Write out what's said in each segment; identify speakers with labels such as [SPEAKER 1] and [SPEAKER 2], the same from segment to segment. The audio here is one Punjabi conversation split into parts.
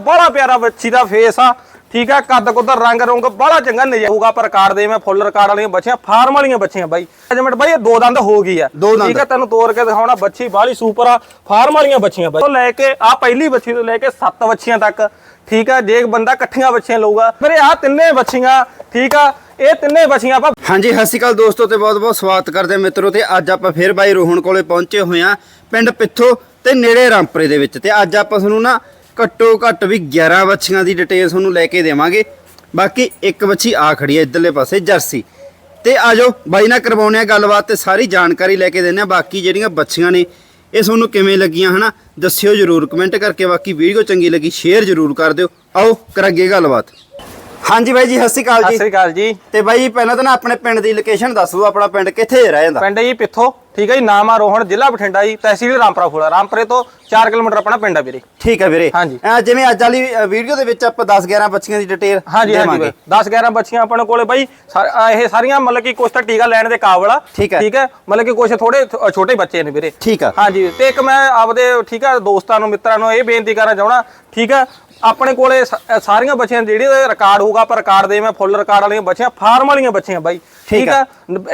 [SPEAKER 1] ਬੜਾ ਪਿਆਰਾ ਬੱਚੀ ਦਾ ਫੇਸ ਆ। ਠੀਕ ਆ ਕੱਦ ਕੁੱਦ ਰੰਗ ਰੰਗ ਬੜਾ ਚੰਗਾ ਨਜਾਊਗਾ ਪਰ ਰਿਕਾਰਡ ਦੇ ਮੈਂ ਫੁੱਲ ਰਿਕਾਰਡ ਵਾਲੀਆਂ ਬੱਚੀਆਂ ਫਾਰਮ ਵਾਲੀਆਂ ਬੱਚੀਆਂ ਬਾਈ। ਜਮਟ ਬਾਈ ਇਹ ਦੋ ਦੰਦ ਹੋ ਗਈ ਆ। ਠੀਕ ਆ ਤੈਨੂੰ ਤੋੜ ਕੇ ਦਿਖਾਉਣਾ ਬੱਚੀ ਬਾਹਲੀ ਸੁਪਰ ਆ। ਫਾਰਮ ਵਾਲੀਆਂ ਬੱਚੀਆਂ ਬਾਈ। ਤੋਂ ਲੈ ਕੇ ਆ ਪਹਿਲੀ ਬੱਚੀ ਤੋਂ ਲੈ ਕੇ ਸੱਤ ਬੱਚੀਆਂ ਤੱਕ। ਠੀਕ ਆ ਜੇ ਬੰਦਾ ਇਕੱਠੀਆਂ ਬੱਚੀਆਂ ਲਊਗਾ। ਮੇਰੇ ਆ ਤਿੰਨੇ ਬੱਚੀਆਂ ਠੀਕ ਆ ਇਹ ਤਿੰਨੇ ਬੱਚੀਆਂ ਆਪਾਂ
[SPEAKER 2] ਹਾਂਜੀ ਸਤਿ ਸ਼੍ਰੀ ਅਕਾਲ ਦੋਸਤੋ ਤੇ ਬਹੁਤ-ਬਹੁਤ ਸਵਾਗਤ ਕਰਦੇ ਮਿੱਤਰੋ ਤੇ ਅੱਜ ਆਪਾਂ ਫੇਰ ਬਾਈ ਰੋਹਣ ਕੋਲੇ ਪਹੁੰਚੇ ਹੋਏ ਆ ਪਿੰਡ ਪਿੱਥੋ ਤੇ ਨੇੜੇ ਰਾਮਪੁਰੇ ਦੇ ਵਿੱਚ ਤੇ ਅੱਜ ਆਪਾਂ ਤੁਹਾਨੂੰ ਨਾ ਘੱਟੋ ਘੱਟ ਵੀ 11 ਬੱਚੀਆਂ ਦੀ ਡਿਟੇਲ ਤੁਹਾਨੂੰ ਲੈ ਕੇ ਦੇਵਾਂਗੇ। ਬਾਕੀ ਇੱਕ ਬੱਚੀ ਆ ਖੜੀ ਹੈ ਇਧਰਲੇ ਪਾਸੇ, ਜਰਸੀ। ਤੇ ਆਜੋ ਬਾਈ ਨਾਲ ਕਰਵਾਉਣੇ ਆ ਗੱਲਬਾਤ ਤੇ ਸਾਰੀ ਜਾਣਕਾਰੀ ਲੈ ਕੇ ਦਿੰਦੇ ਆ ਬਾਕੀ ਜਿਹੜੀਆਂ ਬੱਚੀਆਂ ਨੇ, ਇਹ ਤੁਹਾਨੂੰ ਕਿਵੇਂ ਲੱਗੀਆਂ, ਹਨਾ? ਦੱਸਿਓ ਜਰੂਰ ਕਮੈਂਟ ਕਰਕੇ। ਬਾਕੀ ਵੀਡੀਓ ਚੰਗੀ ਲੱਗੀ, ਸ਼ੇਅਰ ਜਰੂਰ ਕਰ ਦਿਓ। ਆਓ ਕਰਾਂਗੇ ਗੱਲਬਾਤ। ਹਾਂਜੀ ਬਾਈ ਜੀ ਸਤਿ ਸ਼੍ਰੀ ਅਕਾਲ
[SPEAKER 1] ਸਤਿ
[SPEAKER 2] ਜੀ
[SPEAKER 1] ਸ੍ਰੀ ਅਕਾਲ ਜੀ।
[SPEAKER 2] ਤੇ ਬਾਈ ਪਹਿਲਾਂ ਤਾਂ ਨਾ ਆਪਣੇ ਪਿੰਡ ਦੀ ਲੋਕੇਸ਼ਨ ਦੱਸ ਆਪਣਾ ਪਿੰਡ ਕਿੱਥੇ ਰਹਿ ਜਾਂਦਾ?
[SPEAKER 1] ਪਿੰਡ ਜੀ ਪਿੱਥੋ ਠੀਕ ਹੈ ਜੀ ਨਾਮ ਆ ਰੋਹਣ ਜ਼ਿਲ੍ਹਾ ਬਠਿੰਡਾ ਜੀ ਤਹਿਸੀਲ ਰਾਮਪੁਰਾ ਫੂਲਾ। ਰਾਮਪੁਰੇ ਤੋਂ 4 ਕਿਲੋਮੀਟਰ ਆਪਣਾ ਪਿੰਡ ਆ ਵੀਰੇ।
[SPEAKER 2] ਠੀਕ ਹੈ ਵੀਰੇ।
[SPEAKER 1] ਹਾਂਜੀ।
[SPEAKER 2] ਜਿਵੇਂ ਅੱਜ ਵਾਲੀ ਵੀਡੀਓ ਦੇ ਵਿੱਚ ਆਪਾਂ 10 11 ਬੱਚੀਆਂ ਦੀ ਡਿਟੇਲ
[SPEAKER 1] ਹਾਂਜੀ ਹਾਂਜੀ ਬਾਈ। 10 11 ਬੱਚੀਆਂ ਆਪਣੇ ਕੋਲੇ ਬਾਈ ਇਹ ਸਾਰੀਆਂ ਮਤਲਬ ਕਿ ਕੁਛ ਤਾਂ ਟੀਕਾ ਲੈਣ ਦੇ ਕਾਬਲ ਆ।
[SPEAKER 2] ਠੀਕ ਹੈ।
[SPEAKER 1] ਠੀਕ ਹੈ ਮਤਲਬ ਕਿ ਕੁਛ ਥੋੜੇ ਛੋਟੇ ਬੱਚੇ ਨੇ ਵੀਰੇ।
[SPEAKER 2] ਠੀਕ ਆ।
[SPEAKER 1] ਹਾਂਜੀ ਤੇ ਇੱਕ ਮੈਂ ਆਪਦੇ ਠੀਕ ਆ ਦੋਸਤਾਂ ਨੂੰ ਮਿੱਤਰਾਂ ਨੂੰ ਇਹ ਬੇਨਤੀ ਕਰਨਾ ਚਾਹਣਾ ਠੀਕ ਆ ਆਪਣੇ ਕੋਲੇ ਸਾਰੀਆਂ ਬੱਚੀਆਂ ਜਿਹੜੇ ਰਿਕਾਰਡ ਹੋਊਗਾ ਪਰ ਰਿਕਾਰਡ ਦੇ ਮੈਂ ਫੁੱਲ ਰਿਕਾਰਡ ਵਾਲੀਆਂ ਬੱਚੀਆਂ ਫਾਰਮ ਵਾਲੀਆਂ ਬੱਚੀਆਂ ਬਾਈ।
[SPEAKER 2] ਠੀਕ
[SPEAKER 1] ਆ।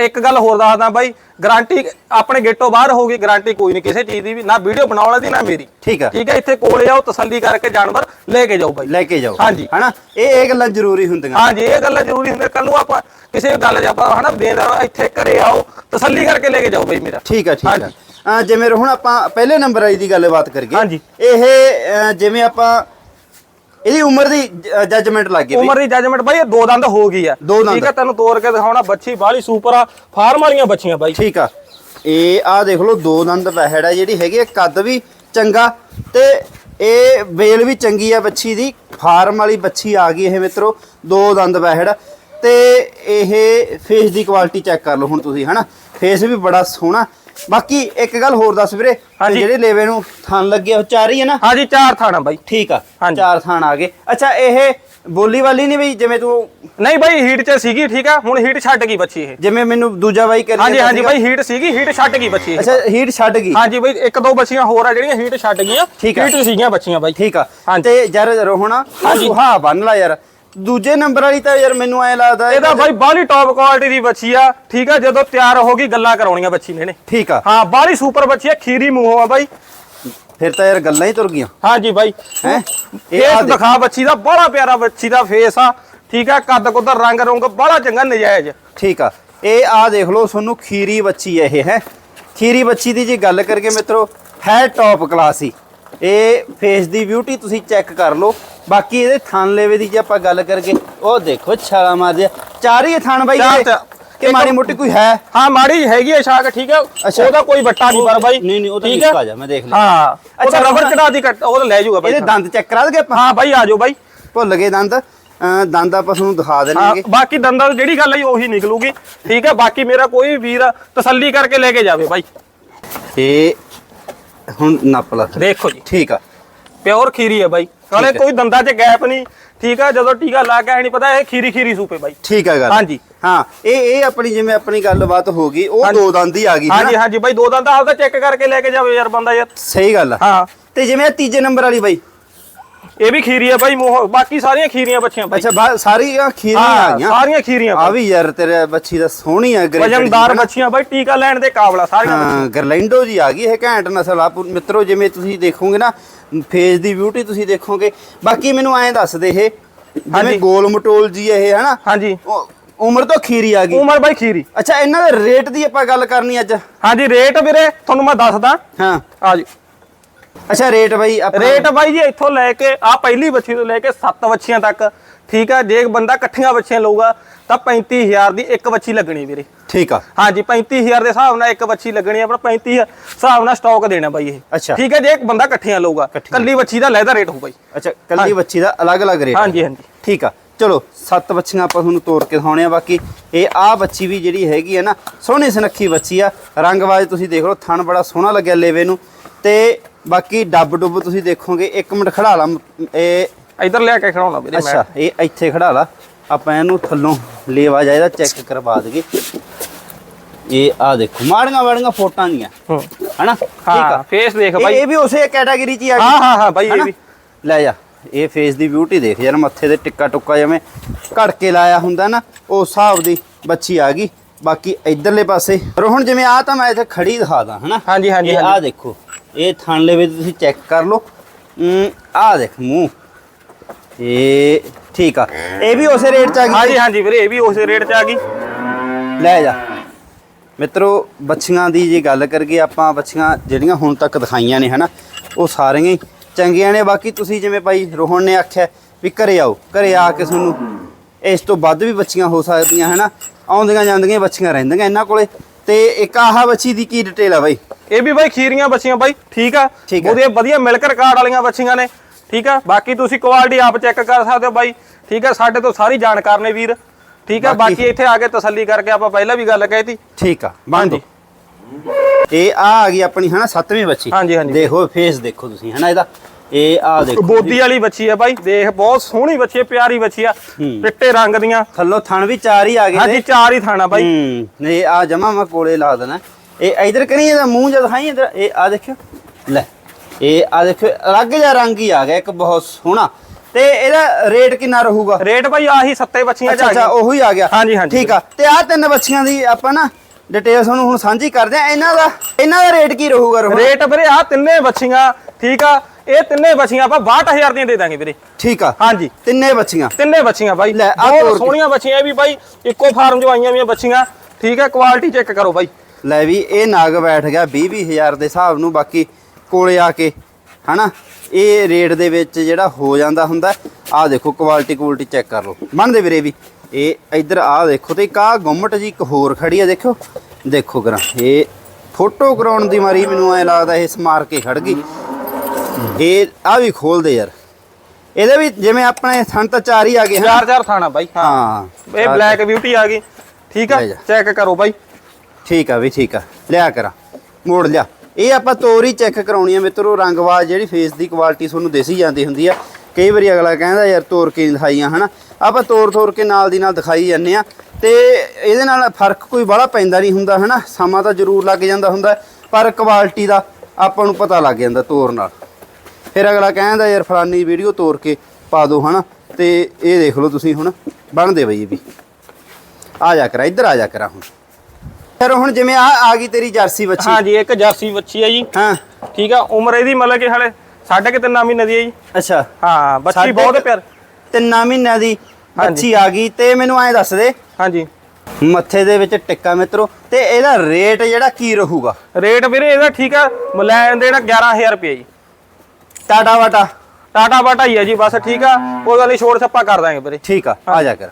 [SPEAKER 1] ਇੱਕ ਗੱਲ ਹੋਰ ਦੱਸਦਾ ਬਾਈ ਗਾਰੰਟੀ ਆਪਣੇ ਗੇਟੋਂ ਬਾਹਰ ਹੋਊਗੀ ਗਾਰੰਟੀ ਕੋਈ ਨਹੀਂ ਕਿਸੇ ਚੀਜ਼ ਦੀ ਵੀ ਨਾ ਵੀਡੀਓ ਬਣਾਉਣ ਵਾਲੀ ਦੀ ਨਾ ਮੇਰੀ।
[SPEAKER 2] ਠੀਕ ਆ।
[SPEAKER 1] ਠੀਕ ਹੈ ਇੱਥੇ ਕੋਲੇ ਆਓ ਤਸੱਲੀ ਕਰਕੇ ਜਾਨਵਰ ਲੈ ਕੇ ਜਾਓ ਬਾਈ।
[SPEAKER 2] ਲੈ ਕੇ ਜਾਓ।
[SPEAKER 1] ਹਾਂਜੀ।
[SPEAKER 2] ਹਨਾ? ਇਹ ਇਹ ਗੱਲਾਂ ਜ਼ਰੂਰੀ ਹੁੰਦੀਆਂ।
[SPEAKER 1] ਹਾਂਜੀ ਇਹ ਗੱਲਾਂ ਜ਼ਰੂਰੀ ਹੁੰਦੀਆਂ। ਕੱਲ ਨੂੰ ਆਪਾਂ ਕਿਸੇ ਗੱਲ 'ਚ ਆਪਾਂ ਹਨਾ ਦੇਣਾ ਇੱਥੇ ਘਰੇ ਆਓ ਤਸੱਲੀ ਕਰਕੇ ਲੈ ਕੇ ਜਾਓ ਬਈ ਮੇਰਾ।
[SPEAKER 2] ਠੀਕ ਆ ਠੀਕ ਆ। ਜਿਵੇਂ ਹੁਣ ਆਪਾਂ ਪਹਿਲੇ ਨੰਬਰ ਵਾਲੀ ਦੀ ਗੱਲਬਾਤ ਕਰੀਏ।
[SPEAKER 1] ਹਾਂਜੀ।
[SPEAKER 2] ਇਹ ਜਿਵੇਂ ਆਪਾਂ ਇਹਦੀ ਉਮਰ ਦੀ ਜੱਜਮੈਂਟ ਲੱਗ ਗਈ
[SPEAKER 1] ਉਮਰ ਦੀ ਜੱਜਮੈਂਟ ਬਾਈ ਇਹ ਦੋ ਦੰਦ ਹੋ ਗਈ ਆ। ਠੀਕ ਆ ਤੈਨੂੰ ਤੋੜ ਕੇ ਦਿਖਾਉਣਾ ਬੱਚੀ ਬਾਹਲੀ ਸੁਪਰ ਆ ਫਾਰਮ ਵਾਲੀਆਂ ਬੱਚੀਆਂ ਬਾਈ।
[SPEAKER 2] ਠੀਕ ਆ। ਇਹ ਆ ਦੇਖ ਲਓ ਦੋ ਦੰਦ ਬਹਿੜ ਆ ਜਿਹੜੀ ਹੈਗੀ ਕੱਦ ਵੀ ਚੰਗਾ ਤੇ ਇਹ ਵੇਲ ਵੀ ਚੰਗੀ ਆ ਬੱਚੀ ਦੀ ਫਾਰਮ ਵਾਲੀ ਬੱਚੀ ਆ ਗਈ ਇਹ ਮਿੱਤਰੋ ਦੋ ਦੰਦ ਬਹਿੜ ਤੇ ਇਹ ਫੇਸ ਦੀ ਕੁਆਲਿਟੀ ਚੈੱਕ ਕਰ ਲਓ ਹੁਣ ਤੁਸੀਂ ਹਨਾ? ਫੇਸ ਵੀ ਬੜਾ ਸੋਹਣਾ ਬਾਕੀ ਇੱਕ ਗੱਲ ਹੋਰ ਦੱਸ ਵੀਰੇ
[SPEAKER 1] ਹਾਂਜੀ।
[SPEAKER 2] ਜਿਹੜੇ ਲੇਵੇ ਨੂੰ ਥਣ ਲੱਗੇ ਉਹ ਚਾਰ ਹੀ ਆ ਨਾ
[SPEAKER 1] ਹਾਂਜੀ ਚਾਰ ਥਾਣਾ ਬਾਈ
[SPEAKER 2] ਠੀਕ ਆ
[SPEAKER 1] ਹਾਂਜੀ।
[SPEAKER 2] ਚਾਰ ਥਣ ਆ ਗਏ ਅੱਛਾ ਇਹ ਬੋਲੀ ਵਾਲੀ ਨਹੀਂ ਬਈ ਜਿਵੇਂ ਤੂੰ
[SPEAKER 1] ਨਹੀਂ ਬਾਈ ਹੀਟ 'ਚ ਸੀਗੀ ਠੀਕ ਆ ਹੁਣ ਹੀਟ ਛੱਡ ਗਈ ਬੱਚੀ ਇਹ
[SPEAKER 2] ਜਿਵੇਂ ਮੈਨੂੰ ਦੂਜਾ ਬਾਈ ਕਰੀ
[SPEAKER 1] ਹਾਂਜੀ ਹਾਂਜੀ। ਬਾਈ ਹੀਟ ਸੀਗੀ ਹੀਟ ਛੱਡ ਗਈ ਬੱਚੀ ਇਹ
[SPEAKER 2] ਅੱਛਾ ਹੀਟ ਛੱਡ ਗਈ
[SPEAKER 1] ਹਾਂਜੀ ਬਾਈ ਇੱਕ ਦੋ ਬੱਚੀਆਂ ਹੋਰ ਆ ਜਿਹੜੀਆਂ ਹੀਟ ਛੱਡ ਗਈਆਂ
[SPEAKER 2] ਠੀਕ ਆ।
[SPEAKER 1] ਹੀਟ ਸੀਗੀਆਂ ਬੱਚੀਆਂ ਬਾਈ
[SPEAKER 2] ਠੀਕ ਆ
[SPEAKER 1] ਹਾਂਜੀ।
[SPEAKER 2] ਤੇ ਯਾਰ ਰੋਹਣਾ
[SPEAKER 1] ਹਾਂਜੀ।
[SPEAKER 2] ਹਾਂ ਬੰਨ ਲਾ ਯਾਰ ਦੂਜੇ ਨੰਬਰ ਵਾਲੀ ਤਾਂ ਯਾਰ ਮੈਨੂੰ ਐ ਲੱਗਦਾ
[SPEAKER 1] ਇਹਦਾ ਬਾਈ ਬਾਹਲੀ ਟੌਪ ਕੁਆਲਿਟੀ ਦੀ ਬੱਚੀ ਆ। ਠੀਕ ਆ ਜਦੋਂ ਤਿਆਰ ਹੋ ਗਈ ਗੱਲਾਂ ਕਰਾਉਣੀਆਂ ਬੱਚੀ ਨੇ ਇਹਨੇ।
[SPEAKER 2] ਠੀਕ ਆ।
[SPEAKER 1] ਹਾਂ ਬਾਹਲੀ ਸੁਪਰ ਬੱਚੀ ਆ ਖੀਰੀ ਮੂੰਹੋਂ ਆ ਬਾਈ।
[SPEAKER 2] ਫਿਰ ਤਾਂ ਯਾਰ ਗੱਲਾਂ ਹੀ ਤੁਰ ਗਈਆਂ।
[SPEAKER 1] ਹਾਂਜੀ ਬਾਈ।
[SPEAKER 2] ਹੈਂ? ਇਹ ਦੇਖ।
[SPEAKER 1] ਬੱਚੀ ਦਾ ਬੜਾ ਪਿਆਰਾ ਬੱਚੀ ਦਾ ਫੇਸ ਆ। ਠੀਕ ਆ ਕੱਦ ਕੁੱਦ ਰੰਗ ਰੰਗ ਬੜਾ ਚੰਗਾ ਨਜਾਇਜ਼।
[SPEAKER 2] ਠੀਕ ਆ। ਇਹ ਆ ਦੇਖ ਲਓ ਤੁਹਾਨੂੰ ਖੀਰੀ ਬੱਚੀ ਇਹ ਹੈ। ਖੀਰੀ ਬੱਚੀ ਦੀ ਜੇ ਗੱਲ ਕਰਕੇ ਮਿੱਤਰੋ ਹੈ ਟੌਪ ਕਲਾਸ ਹੀ। ਇਹ ਫੇਸ ਦੀ ਬਿਊਟੀ ਤੁਸੀਂ ਚੈੱਕ ਕਰ ਲਓ। ਬਾਕੀ ਇਹਦੇ ਥਣ ਲੇਵੇ ਦੀ ਜੇ ਆਪਾਂ ਗੱਲ ਕਰਕੇ ਉਹ ਦੇਖੋ ਛਾਲਾ ਮਾਰਦੇ ਚਾਰ ਹੀ ਥਣ ਬਾਈ
[SPEAKER 1] ਚਾਰ
[SPEAKER 2] ਇਹਦੇ।
[SPEAKER 1] ਤਾਂ-
[SPEAKER 2] ਕਿ ਮਾੜੀ ਮੋਟੀ ਕੋਈ ਹੈ?
[SPEAKER 1] ਹਾਂ ਮਾੜੀ ਹੈਗੀ ਆ ਸ਼ਾਕ ਠੀਕ
[SPEAKER 2] ਅੱਛਾ।
[SPEAKER 1] ਉਹਦਾ ਕੋਈ ਵੱਟਾ ਨਹੀਂ ਪਰ ਬਾਈ।
[SPEAKER 2] ਨਹੀਂ, ਨਹੀਂ, ਉਹ ਤਾਂ
[SPEAKER 1] ਠੀਕ
[SPEAKER 2] ਨਿੱਕਾ ਜਿਹਾ, ਮੈਂ ਦੇਖ ਲਿਆ।
[SPEAKER 1] ਹਾਂ।
[SPEAKER 2] ਅੱਛਾ,
[SPEAKER 1] ਅੱਛਾ ਰਬੜ ਚੜਾ ਦੀ ਕੱਟ ਉਹ ਤਾਂ ਲੈ ਜਾਊਗਾ ਬਾਈ
[SPEAKER 2] ਇਹਦੇ ਦੰਦ ਚੈੱਕ ਕਰਾ ਦਗੇ ਆਪਾਂ?
[SPEAKER 1] ਹਾਂ ਬਾਈ ਆ ਜਾਓ ਬਾਈ।
[SPEAKER 2] ਭੁੱਲ ਗਏ ਦੰਦ। ਅਹ ਦੰਦ ਆਪਾਂ ਤੁਹਾਨੂੰ ਦਿਖਾ
[SPEAKER 1] ਹਾਂ
[SPEAKER 2] ਦੇਣਗੇ।
[SPEAKER 1] ਬਾਕੀ ਦੰਦਾਂ ਦੀ ਜਿਹੜੀ ਗੱਲ ਹੈ ਉਹੀ ਨਿਕਲੂਗੀ। ਠੀਕ ਹੈ ਬਾਕੀ ਮੇਰਾ ਕੋਈ ਵੀਰ ਤਸੱਲੀ ਕਰਕੇ ਲੈ ਕੇ ਜਾਵੇ ਬਾਈ।
[SPEAKER 2] ਤੇ ਹੁਣ ਨੱਪ ਲਾ ਫਿਰ।
[SPEAKER 1] ਦੇਖੋ ਜੀ
[SPEAKER 2] ਠੀਕ ਆ
[SPEAKER 1] ਪਿਓਰ ਖੀਰੀ ਹੈ ਬਾਈ ਨਾਲੇ। ਕੋਈ ਦੰਦਾਂ 'ਚ ਗੈਪ ਨਹੀਂ ਠੀਕ ਆ ਜਦੋਂ ਟੀਕਾ ਲਾ ਕੇ ਆਇਆ ਨਹੀਂ ਪਤਾ ਇਹ ਖੀਰੀ ਖੀਰੀ ਸੂਪੇ ਬਾਈ
[SPEAKER 2] ਠੀਕ ਆ ਗੱਲ
[SPEAKER 1] ਹਾਂਜੀ।
[SPEAKER 2] ਹਾਂ ਇਹ ਇਹ ਆਪਣੀ ਜਿਵੇਂ ਆਪਣੀ ਗੱਲਬਾਤ ਹੋ ਗਈ ਉਹ
[SPEAKER 1] ਹਾਂਜੀ।
[SPEAKER 2] ਦੋ ਦੰਦ ਹੀ ਆ ਗਈ
[SPEAKER 1] ਹਾਂਜੀ
[SPEAKER 2] ਹਨਾ?
[SPEAKER 1] ਹਾਂਜੀ ਬਾਈ ਦੋ ਦੰਦ ਆਪਦਾ ਚੈੱਕ ਕਰਕੇ ਲੈ ਕੇ ਜਾਵੇ ਯਾਰ ਬੰਦਾ ਯਾਰ
[SPEAKER 2] ਸਹੀ ਗੱਲ ਆ
[SPEAKER 1] ਹਾਂ
[SPEAKER 2] ਤੇ ਜਿਵੇਂ ਇਹ ਤੀਜੇ ਨੰਬਰ ਵਾਲੀ ਬਾਈ
[SPEAKER 1] ਇਹ ਵੀ ਖੀਰੀ ਹੈ ਬਾਈ ਮੂੰਹ ਬਾਕੀ ਸਾਰੀਆਂ ਖੀਰੀਆਂ ਬੱਚੀਆਂ ਬਾਈ।
[SPEAKER 2] ਅੱਛਾ ਸਾਰੀਆਂ ਖੀਰੀਆਂ ਆ ਗਈਆਂ
[SPEAKER 1] ਸਾਰੀਆਂ ਖੀਰੀਆਂ
[SPEAKER 2] ਆ ਵੀ ਯਾਰ ਤੇਰੇ ਬੱਚੀ ਦਾ ਸੋਹਣੀ ਆ ਜੀ,
[SPEAKER 1] ਵਜਨਦਾਰ? ਬੱਚੀਆਂ ਬਾਈ ਟੀਕਾ ਲੈਣ ਦੇ ਕਾਬਲ ਆ ਸਾਰੀਆਂ
[SPEAKER 2] ਹਾਂ ਗਰਲੈਂਡੋ ਜੀ ਆ ਗਈ ਇਹ ਘੈਂਟ ਨਸਲ ਆ। ਮਿੱਤਰੋ ਜਿਵੇਂ ਤੁਸੀਂ ਦੇਖੋਗੇ ਨਾ ਫੇਸ ਦੀ ਬਿਊਟੀ ਤੁਸੀਂ ਦੇਖੋਗੇ। ਬਾਕੀ ਮੈਨੂੰ ਐਂ ਦੱਸ ਦੇ ਇਹ ਜਿਵੇਂ। ਗੋਲ ਮਟੋਲ ਜੀ ਇਹ ਹਨਾ?
[SPEAKER 1] ਹਾਂਜੀ।
[SPEAKER 2] ਉਮਰ ਤੋਂ ਖੀਰੀ ਆ ਗਈ।
[SPEAKER 1] ਉਮਰ ਬਾਈ ਖੀਰੀ।
[SPEAKER 2] ਅੱਛਾ ਇਹਨਾਂ ਦੇ ਰੇਟ ਦੀ ਆਪਾਂ ਗੱਲ ਕਰਨੀ ਅੱਜ।
[SPEAKER 1] ਹਾਂਜੀ ਰੇਟ ਵੀਰੇ ਤੁਹਾਨੂੰ ਮੈਂ ਦੱਸਦਾ।
[SPEAKER 2] ਹਾਂ।
[SPEAKER 1] ਆ ਜੀ
[SPEAKER 2] ਅੱਛਾ ਰੇਟ ਬਾਈ ਆਪਣਾ
[SPEAKER 1] ਰੇਟ ਬਾਈ ਜੀ ਇੱਥੋਂ ਲੈ ਕੇ ਆ ਪਹਿਲੀ ਬੱਚੀ ਤੋਂ ਲੈ ਕੇ 7 ਬੱਚੀਆਂ ਤੱਕ। ਠੀਕ ਆ ਜੇ ਬੰਦਾ ਇਕੱਠੀਆਂ ਬੱਚੀਆਂ ਲਊਗਾ ਤਾਂ 35000 ਦੀ ਇੱਕ ਬੱਚੀ ਲੱਗਣੀ ਵੀਰੇ।
[SPEAKER 2] ਠੀਕ ਆ।
[SPEAKER 1] ਹਾਂਜੀ 35000 ਦੇ ਹਿਸਾਬ ਨਾਲ ਇੱਕ ਬੱਚੀ ਲੱਗਣੀ ਆ, ਆਪਣਾ 35 ਹਿਸਾਬ ਨਾਲ ਸਟਾਕ ਦੇਣਾ ਬਾਈ ਇਹ।
[SPEAKER 2] ਅੱਛਾ।
[SPEAKER 1] ਠੀਕ ਹੈ ਜੇ ਇੱਕ ਬੰਦਾ ਇਕੱਠੀਆਂ ਲਊਗਾ। ਕੱਲੀ ਬੱਚੀ ਦਾ ਲੈਦਾ ਰੇਟ ਹੋਊ ਬਾਈ।
[SPEAKER 2] ਅੱਛਾ ਕੱਲੀ ਬੱਚੀ ਦਾ ਅਲੱਗ-ਅਲੱਗ ਰੇਟ
[SPEAKER 1] ਹਾਂਜੀ ਹਾਂਜੀ।
[SPEAKER 2] ਠੀਕ ਆ। ਚਲੋ ਸੱਤ ਬੱਚੀਆਂ ਆਪਾਂ ਤੁਹਾਨੂੰ ਤੋੜ ਕੇ ਦਿਖਾਉਣੇ ਆ ਬਾਕੀ। ਇਹ ਆ ਬੱਚੀ ਵੀ ਜਿਹੜੀ ਹੈਗੀ ਆ ਨਾ ਸੋਹਣੀ ਸੁਨੱਖੀ ਬੱਚੀ ਆ। ਰੰਗਵਾਜ ਤੁਸੀਂ ਦੇਖ ਲਓ ਥਣ ਬੜਾ ਸੋਹਣਾ ਲੱਗਿਆ ਲੇਵੇ ਨੂੰ। ਤੇ ਬਾਕੀ ਡੱਬ ਡੁੱਬ ਤੁਸੀਂ ਦੇਖੋਗੇ ਇੱਕ ਮਿੰਟ ਖੜਾ ਲਾ ਇਹ
[SPEAKER 1] ਇਧਰ ਲਿਆ ਕੇ ਖੜਾਉਣਾ ਵੀਰੇ ਮੈਂ।
[SPEAKER 2] ਅੱਛਾ ਇਹ ਇੱਥੇ ਖੜਾ ਲਾ। ਆਪਾਂ ਇਹਨੂੰ ਥੱਲੋਂ ਲੇਵਾ ਜਾਇਦਾ ਚੈੱਕ ਕਰਵਾ ਦਈਏ। ਇਹ ਆ ਦੇਖੋ ਮਾੜੀਆਂ ਮਾੜੀਆਂ ਫੋਟਾਂ ਦੀਆਂ। ਹਨਾ? ਠੀਕ ਆ।
[SPEAKER 1] ਫੇਸ ਦੇਖ ਬਾਈ।
[SPEAKER 2] ਇਹ ਵੀ ਉਸੇ ਕੈਟਾਗਰੀ 'ਚ ਹੀ ਆ ਗਈ।
[SPEAKER 1] ਹਾਂ ਹਾਂ ਹਾਂ ਬਾਈ ਇਹ? ਵੀ।
[SPEAKER 2] ਲੈ ਜਾ ਇਹ ਫੇਸ ਦੀ ਬਿਊਟੀ ਦੇਖ ਯਾਰ ਮੱਥੇ ਤੇ ਟਿੱਕਾ ਟੁੱਕਾ ਜਿਵੇਂ ਘੜ ਕੇ ਲਾਇਆ ਹੁੰਦਾ ਨਾ ਉਸ ਹਿਸਾਬ ਦੀ ਬੱਚੀ ਆ ਗਈ। ਬਾਕੀ ਇਧਰਲੇ ਪਾਸੇ ਰੋਹਣ ਜਿਵੇਂ ਆ ਤਾਂ ਮੈਂ ਇੱਥੇ ਖੜੀ ਦਿਖਾ ਦਾਂ ਹਨਾ?
[SPEAKER 1] ਹਾਂਜੀ, ਹਾਂਜੀ,
[SPEAKER 2] ਇਹ ਆ। ਦੇਖੋ ਇਹ ਥਣਲੇ ਵਿੱਚ ਤੁਸੀਂ ਚੈੱਕ ਕਰ ਲਓ। ਆ ਦੇਖ ਮੂੰਹ। ਇਹ ਠੀਕ ਆ। ਇਹ ਵੀ ਉਸੇ ਰੇਟ ਚ ਆ ਗਈ।
[SPEAKER 1] ਹਾਂਜੀ ਹਾਂਜੀ ਵੀਰੇ ਇਹ ਵੀ ਉਸੇ ਰੇਟ 'ਚ ਆ ਗਈ।
[SPEAKER 2] ਲੈ ਜਾ। ਮਿੱਤਰੋ ਬੱਚੀਆਂ ਦੀ ਜੇ ਗੱਲ ਕਰੀਏ ਆਪਾਂ ਬੱਚੀਆਂ ਜਿਹੜੀਆਂ ਹੁਣ ਤੱਕ ਦਿਖਾਈਆਂ ਨੇ ਹਨਾ ਉਹ ਸਾਰੀਆਂ ਹੀ ਚੰਗੀਆਂ ਨੇ। ਬਾਕੀ ਤੁਸੀਂ ਜਿਵੇਂ ਭਾਈ ਰੋਹਣ ਨੇ ਆਖਿਆ ਵੀ ਘਰੇ ਆਓ ਘਰੇ ਆ ਕੇ ਤੁਹਾਨੂੰ ਇਸ ਤੋਂ ਵੱਧ ਵੀ ਬੱਚੀਆਂ ਹੋ ਸਕਦੀਆਂ ਹਨਾ। ਆਉਂਦੀਆਂ ਜਾਂਦੀਆਂ ਬੱਚੀਆਂ ਰਹਿੰਦੀਆਂ ਇਹਨਾਂ ਕੋਲੇ। ਤੇ ਇੱਕ ਆਹ ਬੱਚੀ ਦੀ ਕੀ ਡਿਟੇਲ ਆ ਬਾਈ?
[SPEAKER 1] ਇਹ ਵੀ ਬਾਈ ਖੀਰੀਆਂ ਬੱਚੀਆਂ ਬਾਈ ਠੀਕ ਆ। ਉਹਦੇ ਵਧੀਆ ਮਿਲਕ ਰਿਕਾਰਡ ਵਾਲੀਆਂ ਬੱਚੀਆਂ ਨੇ ਠੀਕ ਆ? ਬਾਕੀ ਤੁਸੀਂ ਕੁਆਲਿਟੀ ਆਪ ਚੈੱਕ ਕਰ ਸਕਦੇ ਹੋ ਬਾਈ ਠੀਕ ਆ? ਸਾਡੇ ਤੋਂ ਸਾਰੀ ਜਾਣਕਾਰ ਨੇ ਵੀਰ ਠੀਕ ਆ?
[SPEAKER 2] ਬਾਕੀ-
[SPEAKER 1] ਇੱਥੇ ਆ ਕੇ ਤਸੱਲੀ ਕਰਕੇ ਆਪਾਂ ਪਹਿਲਾਂ ਵੀ ਗੱਲ ਕਹਿਤੀ।
[SPEAKER 2] ਠੀਕ ਆ
[SPEAKER 1] ਹਾਂਜੀ।
[SPEAKER 2] ਇਹ ਆ ਆ ਗਈ ਆਪਣੀ ਹਨਾ ਸੱਤਵੀਂ ਬੱਚੀ।
[SPEAKER 1] ਹਾਂਜੀ, ਹਾਂਜੀ।
[SPEAKER 2] ਦੇਖੋ ਫੇਸ ਦੇਖੋ ਤੁਸੀਂ ਹਨਾ ਇਹਦਾ। ਇਹ ਆ ਦੇਖੋ
[SPEAKER 1] ਬੋਦੀ ਵਾਲੀ ਬੱਚੀ ਆ ਬਾਈ ਦੇਖ ਬਹੁਤ ਸੋਹਣੀ ਬੱਚੀ ਆ ਪਿਆਰੀ ਬੱਚੀ ਆ
[SPEAKER 2] ਹੂੰ।
[SPEAKER 1] ਚਿੱਟੇ ਰੰਗ ਦੀਆਂ।
[SPEAKER 2] ਥੱਲੋਂ ਥਣ ਵੀ ਚਾਰ ਹੀ ਆ ਗਏ
[SPEAKER 1] ਹਾਂਜੀ ਚਾਰ ਹੀ ਥਾਣਾ ਬਾਈ।
[SPEAKER 2] ਹੂੰ ਨਹੀਂ ਆ ਜਮਾ ਮੈਂ ਕੋਲੇ ਲਾ ਦੇਣਾ। ਇਹ ਇਧਰ ਕਰੀ ਇਹਦਾ ਮੂੰਹ ਜਦ ਦਿਖਾਈ ਇਧਰ ਇਹ ਆ ਦੇਖਿਓ। ਲੈ ਇਹ ਆ ਦੇਖਿਓ ਅਲੱਗ ਜਿਹਾ ਰੰਗ ਹੀ ਆ ਗਿਆ ਇੱਕ ਬਹੁਤ ਸੋਹਣਾ। ਤੇ ਇਹਦਾ ਰੇਟ ਕਿੰਨਾ ਰਹੂਗਾ?
[SPEAKER 1] ਰੇਟ ਬਾਈ ਆਹੀ ਸੱਤੇ ਬੱਚੀਆਂ ਚ
[SPEAKER 2] ਅੱਛਾ
[SPEAKER 1] ਆ
[SPEAKER 2] ਉਹੀ ਆ ਗਿਆ।
[SPEAKER 1] ਹਾਂਜੀ, ਹਾਂਜੀ।
[SPEAKER 2] ਠੀਕ ਆ। ਤੇ ਆ ਤਿੰਨ ਬੱਚੀਆਂ ਦੀ ਆਪਾਂ ਨਾ ਡਿਟੇਲ ਤੁਹਾਨੂੰ ਹੁਣ ਸਾਂਝੀ ਕਰਦੇ ਆ ਇਹਨਾਂ ਦਾ ਇਹਨਾਂ ਦਾ ਰੇਟ ਕੀ ਰਹੂਗਾ ਰਹੂਗਾ
[SPEAKER 1] ਰੇਟ ਵੀਰੇ ਆ ਤਿੰਨੇ ਬੱਚੀਆਂ ਠੀਕ ਆ? ਇਹ ਤਿੰਨੇ ਬੱਚੀਆਂ ਆਪਾਂ 62000 ਦੀਆਂ ਦੇ ਦਾਂਗੇ ਵੀਰੇ।
[SPEAKER 2] ਠੀਕ ਆ।
[SPEAKER 1] ਹਾਂਜੀ।
[SPEAKER 2] ਤਿੰਨੇ ਬੱਚੀਆਂ।
[SPEAKER 1] ਤਿੰਨੇ ਬੱਚੀਆਂ ਬਾਈ।
[SPEAKER 2] ਲੈ, ਕੇ।
[SPEAKER 1] ਸੋਹਣੀਆਂ ਬੱਚੀਆਂ ਇਹ ਵੀ ਬਾਈ। ਇੱਕੋ ਫਾਰਮ ਚੋਂ ਆਈਆਂ ਵੀਆਂ ਬੱਚੀਆਂ। ਠੀਕ ਹੈ ਕੁਆਲਿਟੀ ਚੈੱਕ ਕਰੋ ਬਾਈ।
[SPEAKER 2] ਲੈ ਵੀ ਇਹ ਨਾਗ ਬੈਠ ਗਿਆ 20 20000 ਦੇ ਹਿਸਾਬ ਨੂੰ ਬਾਕੀ ਕੋਲੇ ਆ ਕੇ ਹਨਾ? ਇਹ ਰੇਟ ਦੇ ਵਿੱਚ ਜਿਹੜਾ ਹੋ ਜਾਂਦਾ ਹੁੰਦਾ ਆਹ ਦੇਖੋ ਕੁਆਲਿਟੀ ਕੁਆਲਿਟੀ ਚੈੱਕ ਕਰ ਲਓ। ਮੰਨਦੇ ਵੀਰੇ ਵੀ। ਇਹ ਇੱਧਰ ਆਹ ਦੇਖੋ ਤੇ ਇੱਕ ਗੁੰਮਟ ਜੀ ਇੱਕ ਹੋਰ ਖੜੀ ਆ ਦੇਖੋ ਦੇਖੋ ਕਰਾਂ ਇਹ ਫੋਟੋ ਕਰਾਉਣ ਦੀ ਮਾਰੀ ਮੈਨੂੰ ਐ ਲੱਗਦਾ ਇਹ ਸਮਾਰ ਕੇ ਖੜ ਗਈ। ਇਹ ਆ ਵੀ ਖੋਲ ਦੇ ਯਾਰ। ਇਹਦੇ ਵੀ ਜਿਵੇਂ ਆਪਣੇ ਥਣ ਤਾਂ ਚਾਰ ਹੀ ਆ ਗਏ
[SPEAKER 1] ਚਾਰ ਚਾਰ ਥਾਣਾ ਬਾਈ ਹਾਂ। ਇਹ ਬਲੈਕ ਬਿਊਟੀ ਆ ਗਈ। ਠੀਕ ਆ। ਚੈੱਕ ਕਰੋ ਬਾਈ।
[SPEAKER 2] ਠੀਕ ਆ ਵੀ ਠੀਕ ਆ। ਲਿਆ ਕਰਾਂ। ਮੋੜ ਲਿਆ। ਇਹ ਆਪਾਂ ਤੋਰ ਹੀ ਚੈੱਕ ਕਰਾਉਣੀ ਆ ਮਿੱਤਰੋ। ਰੰਗਵਾਜ ਜਿਹੜੀ ਫੇਸ ਦੀ ਕੁਆਲਿਟੀ ਤੁਹਾਨੂੰ ਦੇਸੀ ਜਾਂਦੀ ਹੁੰਦੀ ਆ। ਕਈ ਵਾਰੀ ਅਗਲਾ ਕਹਿੰਦਾ ਯਾਰ ਤੋਰ ਕੇ ਨਹੀਂ ਦਿਖਾਈਆਂ, ਹਨਾ? ਆਪਾਂ ਤੋਰ ਤੋਰ ਕੇ ਨਾਲ ਦੀ ਨਾਲ ਦਿਖਾਈ ਜਾਂਦੇ ਆ। ਤੇ ਇਹਦੇ ਨਾਲ ਫ਼ਰਕ ਕੋਈ ਬੜਾ ਪੈਂਦਾ ਨਹੀਂ ਹੁੰਦਾ, ਹਨਾ? ਸਮਾਂ ਤਾਂ ਜ਼ਰੂਰ ਲੱਗ ਜਾਂਦਾ ਹੁੰਦਾ, ਪਰ ਕੁਆਲਿਟੀ ਦਾ ਆਪਾਂ ਨੂੰ ਪਤਾ ਲੱਗ ਜਾਂਦਾ ਤੋਰ ਨਾਲ। ਫਿਰ ਅਗਲਾ ਕਹਿੰਦਾ ਯਾਰ ਫਲਾਨੀ ਵੀਡੀਓ ਤੋਰ ਕੇ ਪਾ ਦਿਓ ਹਨਾ? ਤੇ ਇਹ ਦੇਖ ਲਓ ਤੁਸੀਂ ਹੁਣ। ਬਣਦੇ ਬਈ ਵੀ। ਆ ਜਾ ਕਰਾ, ਇੱਧਰ ਆ ਜਾ ਕਰਾ ਹੁਣ। ਫਿਰ ਹੁਣ ਜਿਵੇਂ ਆ ਆ ਗਈ ਤੇਰੀ ਜਰਸੀ ਬੱਚੀ
[SPEAKER 1] ਹਾਂਜੀ ਇੱਕ ਜਰਸੀ ਬੱਚੀ ਆ ਜੀ।
[SPEAKER 2] ਹਾਂ।
[SPEAKER 1] ਠੀਕ ਆ ਉਮਰ ਇਹਦੀ ਮਤਲਬ ਕਿ ਹਲੇ ਸਾਢੇ ਕਿ ਤਿੰਨ ਮਹੀਨੇ ਦੀ ਹੈ ਜੀ।
[SPEAKER 2] ਅੱਛਾ।
[SPEAKER 1] ਹਾਂ ਬੱਚੀ ਬਹੁਤ ਪਿਆਰ।
[SPEAKER 2] ਤਿੰਨਾਂ ਮਹੀਨਿਆਂ ਦੀ। ਬੱਚੀ ਆ ਗਈ ਤੇ ਮੈਨੂੰ ਐਂ ਦੱਸ ਦੇ।
[SPEAKER 1] ਹਾਂਜੀ।
[SPEAKER 2] ਮੱਥੇ ਦੇ ਵਿੱਚ ਟਿੱਕਾ ਮਿੱਤਰੋ ਤੇ ਇਹਦਾ ਰੇਟ ਜਿਹੜਾ ਕੀ ਰਹੂਗਾ?
[SPEAKER 1] ਰੇਟ ਵੀਰੇ ਇਹਦਾ ਠੀਕ ਆ ਲੈਣ ਦੇਣਾ 11000 ਰੁਪਏ ਜੀ।
[SPEAKER 2] ਟਾਟਾ ਵਾਟਾ?
[SPEAKER 1] ਟਾਟਾ ਬਾਟਾ ਹੀ ਹੈ ਜੀ ਬਸ ਠੀਕ ਆ ਉਹ ਗੱਲ ਨਹੀਂ ਛੋੜ ਛੱਪਾ ਕਰ ਦਾਂਗੇ ਵੀਰੇ।
[SPEAKER 2] ਠੀਕ ਆ ਆ ਜਾ ਕਰ।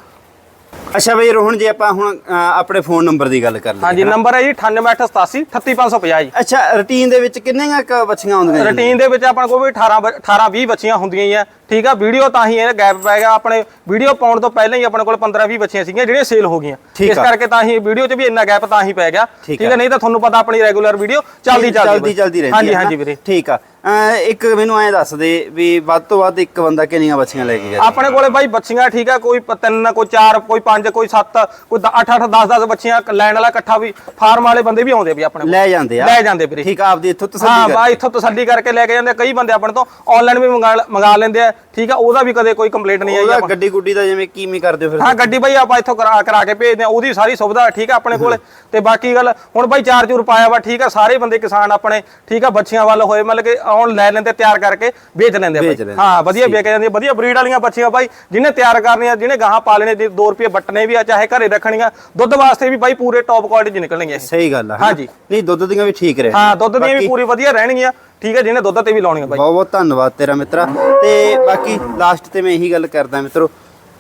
[SPEAKER 2] ਅੱਛਾ ਬਈ ਰੋਹਣ ਜੀ ਆਪਾਂ ਹੁਣ ਅ, ਆਪਣੇ ਫੋਨ ਨੰਬਰ ਦੀ ਗੱਲ ਕਰ ਲਈਏ
[SPEAKER 1] ਹਾਂਜੀ
[SPEAKER 2] ਹਨਾ।
[SPEAKER 1] ਨੰਬਰ ਹੈ ਜੀ 9888 38550 ਜੀ
[SPEAKER 2] ਅੱਛਾ ਰੁਟੀਨ ਦੇ ਵਿੱਚ ਕਿੰਨੀਆਂ ਕੁ ਬੱਚੀਆਂ ਆਉਂਦੀਆਂ ਜੀ?
[SPEAKER 1] ਰੂਟੀਨ ਦੇ ਵਿੱਚ ਆਪਾਂ ਕੋਲ ਵੀ 18 ਬ- 18 20 ਬੱਚੀਆਂ ਹੁੰਦੀਆਂ ਹੀ ਆ ਠੀਕ ਆ ਵੀਡੀਓ ਤਾਂ ਹੀ ਇਹ ਗੈਪ ਪੈ ਗਿਆ ਆਪਣੇ ਵੀਡੀਓ ਪਾਉਣ ਤੋਂ ਪਹਿਲਾਂ ਹੀ ਆਪਣੇ ਕੋਲ 15 20 ਬੱਚੀਆਂ ਸੀਗੀਆਂ ਜਿਹੜੀਆਂ ਸੇਲ ਹੋ ਗਈਆਂ
[SPEAKER 2] ਠੀਕ
[SPEAKER 1] ਇਸ
[SPEAKER 2] ਆ।
[SPEAKER 1] ਕਰਕੇ ਤਾਂ ਹੀ ਵੀਡੀਓ 'ਚ ਵੀ ਇੰਨਾ ਗੈਪ ਤਾਂ ਹੀ ਪੈ ਗਿਆ
[SPEAKER 2] ਠੀਕ ਆ।
[SPEAKER 1] ਨਹੀਂ ਤਾਂ ਤੁਹਾਨੂੰ ਪਤਾ ਆਪਣੀ ਰੈਗੂਲਰ ਵੀਡੀਓ ਚੱਲਦੀ ਚੱਲਦੀ
[SPEAKER 2] ਚਲਦੀ ਰਹਿੰਦੀ
[SPEAKER 1] ਹਾਂਜੀ
[SPEAKER 2] ਹੈ
[SPEAKER 1] ਹਾਂਜੀ? ਵੀਰੇ
[SPEAKER 2] ਠੀਕ ਆ ਇੱਕ ਮੈਨੂੰ ਐਂ ਦੱਸ ਦੇ ਵੀ ਵੱਧ ਤੋਂ ਵੱਧ ਇੱਕ ਬੰਦਾ ਕਿੰਨੀਆਂ ਬੱਚੀਆਂ ਲੈ ਕੇ ਗਿਆ?
[SPEAKER 1] ਆਪਣੇ ਕੋਲੇ ਬਾਈ ਬੱਚੀਆਂ ਠੀਕ ਆ ਕੋਈ ਤਿੰਨ ਕੋਈ ਚਾਰ ਕੋਈ ਪੰਜ ਕੋਈ ਸੱਤ ਕੋਈ 8 8 10 10 ਬੱਚੀਆਂ ਲੈਣ ਵਾਲਾ ਇਕੱਠਾ ਵੀ ਫਾਰਮ ਵਾਲੇ ਬੰਦੇ ਵੀ ਆਉਂਦੇ ਵੀ ਆਪਣੇ ਕੋਲ।
[SPEAKER 2] ਲੈ ਜਾਂਦੇ ਆ।
[SPEAKER 1] ਲੈ ਜਾਂਦੇ ਵੀਰੇ।
[SPEAKER 2] ਠੀਕ ਆ ਆਪਦੀ ਇੱਥੋਂ
[SPEAKER 1] ਹਾਂ
[SPEAKER 2] ਤਸੱਲੀ ਕਰ
[SPEAKER 1] ਬਾਈ ਇੱਥੋਂ ਤਸੱਲੀ ਕਰਕੇ ਲੈ ਕੇ ਜਾਂਦੇ। ਕਈ ਬੰਦੇ ਆਪਣੇ ਤੋਂ ਆਨਲਾਈਨ ਵੀ ਮੰਗਾ ਲੈਂਦੇ ਆ। ਠੀਕ ਆ ਉਹਦਾ ਵੀ ਕਦੇ ਕੋਈ ਕੰਪਲੇਂਟ ਨਹੀਂ ਆਈ ਆਪਾਂ।
[SPEAKER 2] ਗੱਡੀ ਗੁੱਡੀ ਦਾ ਜਿਵੇਂ ਕਿਵੇਂ ਕਰਦੇ ਹੋ ਫਿਰ?
[SPEAKER 1] ਹਾਂ ਗੱਡੀ ਬਾਈ ਆਪਾਂ ਇੱਥੋਂ ਕਰਾ ਕਰਾ ਕੇ ਭੇਜਦੇ ਆ। ਉਹਦੀ ਸਾਰੀ ਸੁਵਿਧਾ ਠੀਕ ਆ ਆਪਣੇ ਕੋਲੇ। ਤੇ ਬਾਕੀ ਗੱਲ ਹੁਣ ਬਾਈ ਚਾਰ ਚੂਰ ਪਾਇਆ ਵਾ ਠੀਕ ਆ। ਸਾਰੇ ਬੰਦੇ ਕਿਸਾਨ ਆਪਣੇ ਠੀਕ ਆ ਬੱਚੀਆਂ ਵੱਲ ਹੋਏ। ਮਤਲਬ ਕਿ ਆਉਣ ਲੈ ਲੈਂਦੇ ਤਿਆਰ ਕਰਕੇ ਵੇਚ ਲੈਂਦੇ ਬਾਈ। ਹਾਂ ਵਧੀਆ ਵੇਚ ਜਾਂਦੀਆਂ ਵਧੀਆ ਬਰੀਡ ਵਾਲੀਆਂ ਬੱਚੀਆਂ ਬਾਈ ਜਿਹਨੇ ਤਿਆਰ ਕਰਨੀਆਂ ਜਿਹਨੇ ਗਾਹਾਂ ਪਾਲਣੇ ਦੇ 2 ਰੁਪਏ ਵੱਟਣੇ ਵੀ ਆ ਚਾਹੇ ਘਰੇ ਰੱਖਣੀਆਂ ਦੁੱਧ ਵਾਸਤੇ ਵੀ ਬਾਈ ਪੂਰੇ ਟੌਪ ਕੁਆਲਿਟੀ ਚ ਨਿਕਲਣਗੀਆਂ ਇਹ।
[SPEAKER 2] ਸਹੀ ਗੱਲ ਆ?
[SPEAKER 1] ਹਾਂਜੀ।
[SPEAKER 2] ਨਹੀਂ ਦੁੱਧ ਦੀਆਂ ਵੀ ਠੀਕ ਰਹੇ
[SPEAKER 1] ਹਾਂ ਦੁੱਧ ਦੀਆਂ ਵੀ ਪੂਰੀ ਵਧੀਆ ਰਹਿਣਗੀਆਂ ਠੀਕ ਆ ਜਿਹਨੇ ਦੁੱਧ ਤੇ ਵੀ ਲਾਉਣੀਆਂ ਬਾਈ
[SPEAKER 2] ਬਹੁਤ ਬਹੁਤ ਧੰਨਵਾਦ ਤੇਰਾ ਮਿੱਤਰਾ ਤੇ ਬਾਕੀ ਲਾਸਟ ਤੇ ਮੈਂ ਇਹੀ ਗੱਲ ਕਰਦਾ ਮਿੱਤਰੋ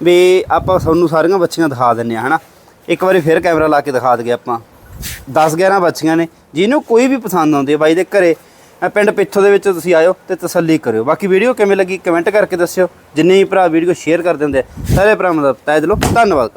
[SPEAKER 2] ਵੀ ਆਪਾਂ ਤੁਹਾਨੂੰ ਸਾਰੀਆਂ ਬੱਚੀਆਂ ਦਿਖਾ ਦਿੰਨੇ ਆ ਹਨਾ ਇੱਕ ਵਾਰੀ ਫਿਰ ਕੈਮਰਾ ਲਾ ਕੇ ਦਿਖਾ ਦਈਏ ਆਪਾਂ 10 11 ਬੱਚੀਆਂ ਨੇ ਜਿਹਨੂੰ ਕੋਈ ਵੀ ਪਸੰਦ ਆਉਂਦੀ ਹੈ ਬਾਈ ਦੇ ਘਰੇ ਪਿੰਡ ਪਿੱਥੋਂ ਦੇ ਵਿੱਚ ਤੁਸੀਂ ਆਇਓ ਤੇ ਤਸੱਲੀ ਕਰਿਓ। ਬਾਕੀ ਵੀਡੀਓ ਕਿਵੇਂ ਲੱਗੀ ਕਮੈਂਟ ਕਰਕੇ ਦੱਸਿਓ। ਜਿੰਨੇ ਵੀ ਭਰਾ ਵੀਡੀਓ ਸ਼ੇਅਰ ਕਰ ਦਿੰਦੇ ਆ, ਸਾਰੇ ਭਰਾਵਾਂ ਦਾ ਤਹਿ ਦਿਲੋਂ ਧੰਨਵਾਦ।